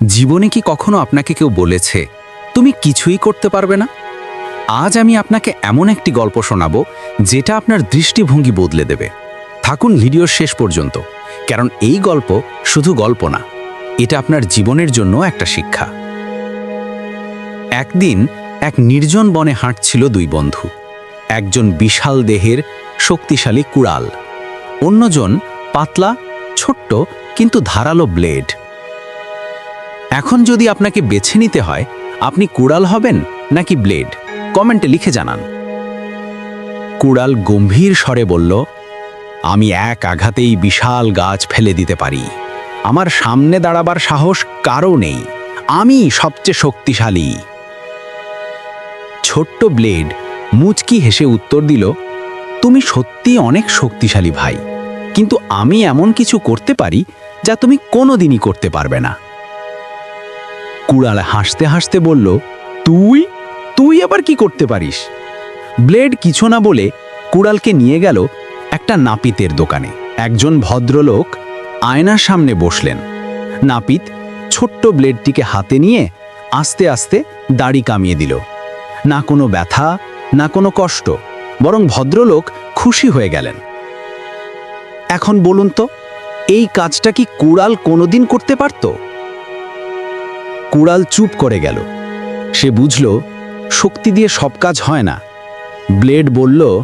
জীবনে কি কখনো আপনাকে কেউ বলেছে, তুমি কিছুই করতে পারবে না আজ আমি আপনাকে এমন একটি গল্প শোনাবো, যেটা আপনার দৃষ্টিভঙ্গি বদলে দেবে। থাকুন ভিডিওর শেষ পর্যন্ত, কারণ এই গল্প শুধু গল্প না, এটা আপনার জীবনের জন্য একটা শিক্ষা। একদিন এক নির্জন বনে হাঁটছিল দুই বন্ধু, একজন বিশাল দেহের শক্তিশালী কুড়াল, অন্যজন পাতলা, ছোট্ট, কিন্তু ধারালো ব্লেড। এখন যদি আপনাকে বেছে নিতে হয়, আপনি কুড়াল হবেন নাকি ব্লেড? কমেন্টে লিখে জানান। কুড়াল গম্ভীর স্বরে বলল, আমি এক আঘাতেই বিশাল গাছ ফেলে দিতে পারি। আমার সামনে দাঁড়াবার সাহস কারও নেই। আমি সবচেয়ে শক্তিশালী। ছোট্ট ব্লেড মুচকি হেসে উত্তর দিল, তুমি সত্যি অনেক শক্তিশালী ভাই। কিন্তু আমি এমন কিছু করতে পারি যা তুমি কোনোদিনই করতে পারবে না। কুড়াল হাসতে হাসতে বলল, তুই? তুই আবার কি করতে পারিস? ব্লেড কিছু না বলে কুড়ালকে নিয়ে গেল একটা নাপিতের দোকানে। একজন ভদ্রলোক আয়নার সামনে বসলেন। নাপিত ছোট্ট ব্লেডটিকে হাতে নিয়ে আস্তে আস্তে দাড়ি কামিয়ে দিল। না কোনো ব্যথা, না কোনো কষ্ট, বরং ভদ্রলোক খুশি হয়ে গেলেন। এখন বলুন তো, এই কাজটা কি কুড়াল কোনোদিন করতে পারত? কুড়াল চুপ করে গেল। সে বুঝল, শক্তি দিয়ে সব কাজ হয় না। ব্লেড বলল,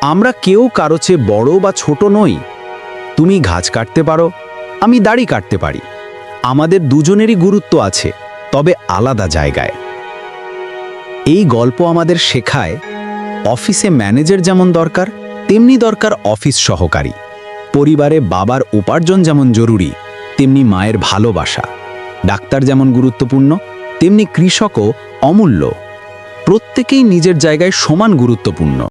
আমরা কেউ কারও চেয়ে বড় বা ছোট নই। তুমি ঘাস কাটতে পারো, আমি দাড়ি কাটতে পারি। আমাদের দুজনেরই গুরুত্ব আছে, তবে আলাদা জায়গায়। এই গল্প আমাদের শেখায়, অফিসে ম্যানেজার যেমন দরকার, তেমনি দরকার অফিস সহকারী। পরিবারে বাবার উপার্জন যেমন জরুরি, তেমনি মায়ের ভালোবাসা। ডাক্তার যেমন গুরুত্বপূর্ণ তেমনি কৃষকও অমূল্য। প্রত্যেকেই নিজের জায়গায় সমান গুরুত্বপূর্ণ।